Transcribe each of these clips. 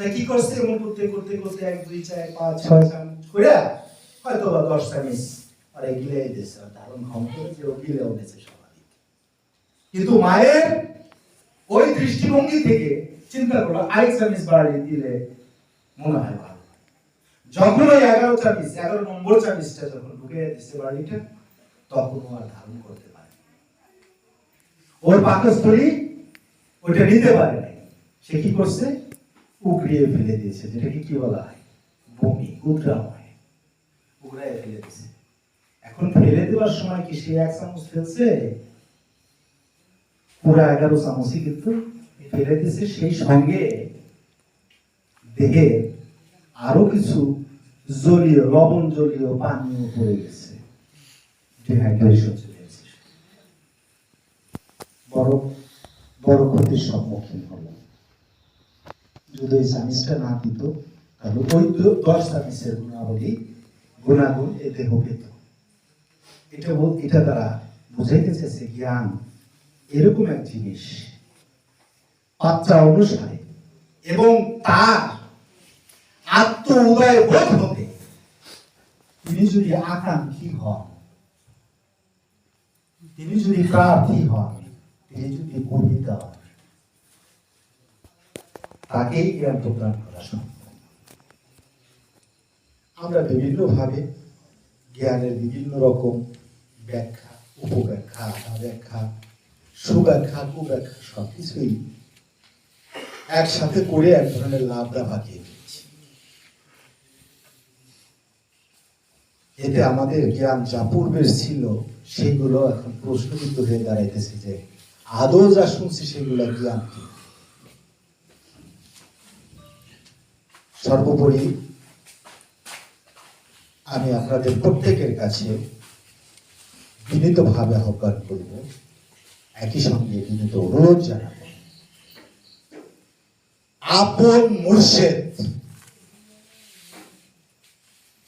তা কি করছে এমন করতে করতে করতে এক দুই চার পাঁচ ছয় চামচ করে হয়তো বা দশ চামচ আর গিলে দিয়েছে দারুণ ক্ষমতা যে ও গিলে উঠেছে স্বাভাবিক কিন্তু মায়ের ওই দৃষ্টিভঙ্গি থেকে চিন্তা করল আরেক চামচ বাড়িয়ে দিলে মনে হয় ভালো। যখন ওই এগারো চামচ এগারো নম্বর চামচটা যখন ঢুকে দিচ্ছে বাড়িটা তখন ও আর ধারণ করতে পারে ওর পাকস্থলী ওইটা নিতে পারে নাই। সে কি করছে? উগড়িয়ে ফেলে দিয়েছে, যেটাকে কি বলা হয়? বমি উগড়া হয় উগড়ায় ফেলে দিয়েছে। এখন ফেলে দেওয়ার সময় কি সে এক চামচ ফেলছে? পুরো এগারো চামচই কিন্তু ফেলে দিয়েছে। সেই সঙ্গে দেহে আরও কিছু জলীয়, লবণ জলীয় পানীয় পড়ে গেছে। ডিহাইড্রেশন চলে গেছে। বড় বড় ক্ষতির সম্মুখীন হলো যদি ওই চামিচটা না দিত তাহলে ওই দশ চামিচের গুণাবলী, গুণাগুণ এ দেহ পেত এটা এটা তারা বুঝাইতে চেয়েছে জ্ঞান এরকম এক জিনিস। পাত্রা অনুসারে এবং তার আত্ম উদয় বোধ হতে তিনি যদি আকাঙ্ক্ষী হন, তিনি যদি প্রার্থী হন, তিনি যদি গর্বিত হন তাকেই জ্ঞান প্রদান করা সম্ভব। আমরা বিভিন্ন ভাবে জ্ঞানের বিভিন্ন রকম ব্যাখ্যা, উপব্যাখ্যা ব্যাখ্যা সুব্যাখ্যা, কুব্যাখ্যা সবকিছুই একসাথে করে এক ধরনের লাভটা বাকিয়ে দিচ্ছি এতে আমাদের জ্ঞান যা পূর্বের ছিল, সেগুলো এখন প্রশ্নবিদ্ধ হয়ে দাঁড়াইতেছে যে আদৌ যা শুনছি সেগুলো জ্ঞান কি? সর্বোপরি আমি আপনাদের প্রত্যেকের কাছে বিনীতভাবে আহ্বান করব, একই সঙ্গে বিনীত অনুরোধ জানাব আপন মুর্শেদ,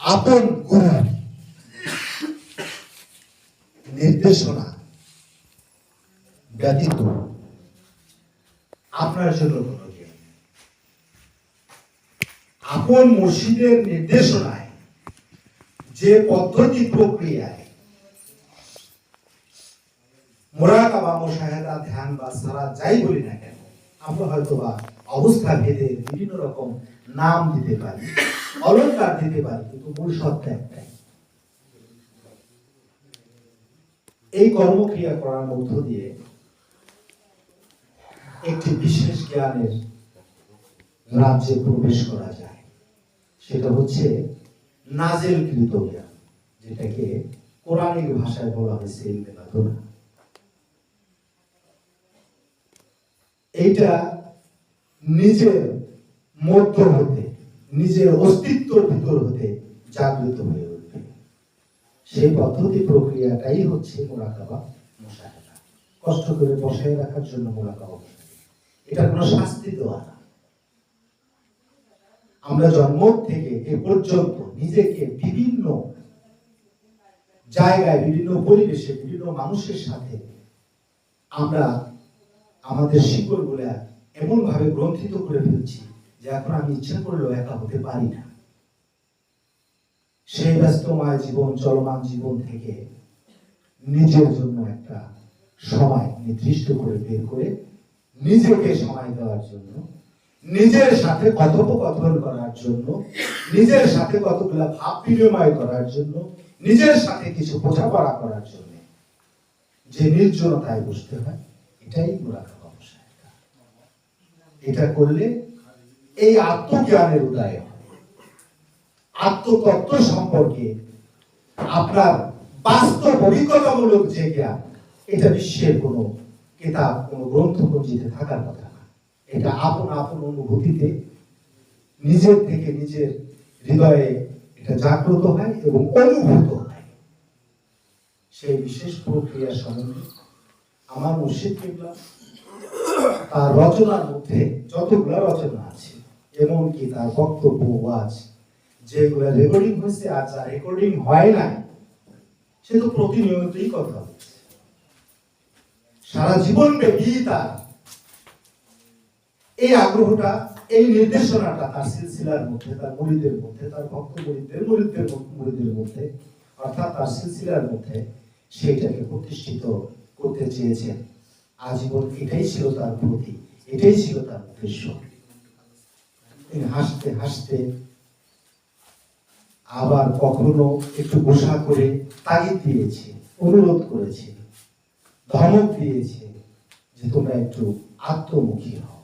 আপন গুরু, নির্দেশনা ব্যতীত আপনার জন্য। আপন মুর্শিদের নির্দেশনায় যে পদ্ধতি প্রক্রিয়ায় মোরাকাবা ধ্যান বা সারা যাই বলি না কেন, আমরা হয়তো বা অবস্থা ভেদে বিভিন্ন রকম নাম দিতে পারি, অলংকার দিতে পারি, কিন্তু মূল সত্য একটাই। এই কর্মক্রিয়া করার মধ্য দিয়ে একটি বিশেষ জ্ঞানের রাজ্যে প্রবেশ করা যায়। সেটা হচ্ছে নাজেলকৃত জ্ঞান, যেটাকে কোরআনিক ভাষায় বলা হয়েছে ইলমে এইটা নিজের মধ্য হতে, নিজের অস্তিত্বের ভিতর হতে জাগ্রত হয়ে উঠবে। সেই পদ্ধতি প্রক্রিয়াটাই হচ্ছে মোরাকাবা মুশাহাদা কষ্ট করে বসায় রাখার জন্য মোরাকাবা এটা কোনো শাস্তি দেওয়া না। আমরা জন্ম থেকে এ পর্যন্ত নিজেকে বিভিন্ন জায়গায়, বিভিন্ন পরিবেশে, বিভিন্ন মানুষের সাথে আমরা আমাদের শিকড়গুলা এমন ভাবে গ্রন্থিত করে ফেলছি যে এখন আমি ইচ্ছা করলেও একা হতে পারি না। সেই ব্যস্তময় জীবন, চলমান জীবন থেকে নিজের জন্য একটা সময় নির্দিষ্ট করে বের করে নিজেকে সময় দেওয়ার জন্য নিজের সাথে কথোপকথন করার জন্য, নিজের সাথে কতগুলা ভাব বিনিময় করার জন্য, নিজের সাথে কিছু বোঝাপড়া করার জন্য। যে নির্জনতায় বসতে হয়, এটাই এটা করলে এই আত্মজ্ঞানের উদয় হয়। আত্মতত্ত্ব সম্পর্কে আপনার বাস্তব অভিজ্ঞতামূলক যে জ্ঞান, এটা বিশ্বের কোনো কিতাব, কোনো গ্রন্থপঞ্জিতে থাকার কথা এটা আপন আপন অনুভূতিতে নিজের থেকে নিজের হৃদয়ে এটা জাগ্রত হয় এবং অনুভূত হয়। সেই বিশেষ প্রক্রিয়া সম্বন্ধে আমার মুর্শিদ কিবলা তার রচনার মধ্যে যতগুলা রচনা আছে, এমনকি তার বক্তব্য ওয়াজ যেগুলো রেকর্ডিং হয়েছে আর যা রেকর্ডিং হয় নাই, সে তো প্রতিনিয়তই কথা সারা জীবন ব্যাপী তার এই আগ্রহটা, এই নির্দেশনাটা তার সিলসিলার মধ্যে, তার মুরিদের মধ্যে, তার ভক্ত মুরিদদের মুরিদদের মুরিদের মধ্যে, অর্থাৎ তার সিলসিলার মধ্যে সেইটাকে প্রতিষ্ঠিত করতে চেয়েছেন আজীবন এটাই ছিল তার প্রতি, এটাই ছিল তার উদ্দেশ্য। হাসতে হাসতে আবার কখনো একটু গোসা করে তাগিদ দিয়েছে, অনুরোধ করেছে, ধমক দিয়েছে যে তোমরা একটু আত্মমুখী হও।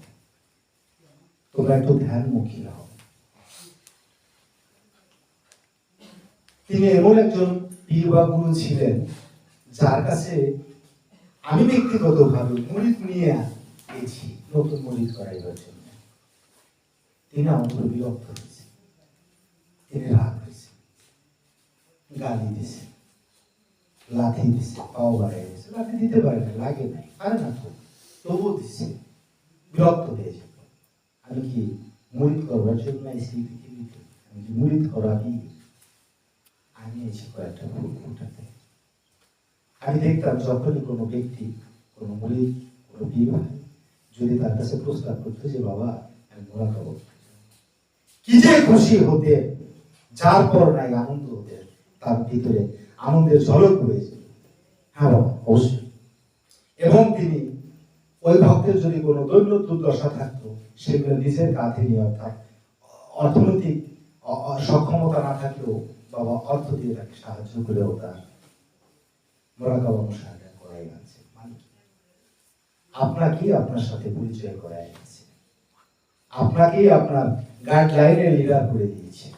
তোমরা একটু ধ্যানমুখী হও। তিনি এমন একজন পীর বা গুরু ছিলেন, যার কাছে আমি ব্যক্তিগতভাবে মরিদ নিয়ে গেছি নতুন মরিদ করাইবার জন্য। তিনি আমার বিরক্ত হয়েছে। তিনি রাগ হয়েছে গালি দিছে লাথি দিছে পাও বাড়াই দিছে লাথি দিতে পারে না, লাগে নাই, পারে না তো, তবুও দিছে বিরক্ত হয়ে যেত আমি কি মুরিদ করবার জন্য এসেছি পৃথিবীতে আমি কি মুরিদ করাবি আমি এসে কয়েকটা ফুল ফুটাতে আমি দেখতাম যখনই কোনো ব্যক্তি, কোনো মুরিদ কোনো ভাই যদি তার কাছে প্রস্তাব করতো যে, বাবা, আমি মোরা খাব। কি যে খুশি হতে, যার পর নাই আনন্দ হতে, তার ভিতরে আনন্দের ঝলক রয়েছে হ্যাঁ বাবা, অবশ্যই। এবং তিনি ওই ভক্তের যদি কোনো দৈন্য দুর্দশা থাকতো, সেগুলো নিজের কাঁধে নিয়ে অর্থাৎ অর্থনৈতিক সক্ষমতা না থাকলেও বাবা অর্থ দিয়ে তাকে সাহায্য করেও তার করাই আছে মানে কি? আপনাকেই আপনার সাথে পরিচয় করাই আছে আপনাকেই আপনার গাইডলাইনে লিডার করে দিয়েছে।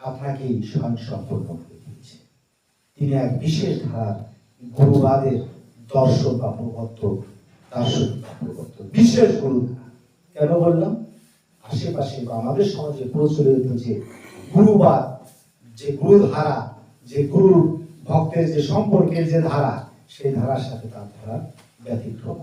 আপনাকেই স্বয়ং সম্পূর্ণ করে দিয়েছে। তিনি এক বিশেষ ধারার গুরুবাদের দর্শক বা দার্শনিক বা বিশেষ গুরুত্ব কেন বললাম? আশেপাশে বা আমাদের সমাজে প্রচলিত যে গুরুবাদ, যে গুরুধারা, যে গুরু ভক্তের যে সম্পর্কের যে ধারা, সেই ধারার সাথে তার ধারা ব্যতিক্রম।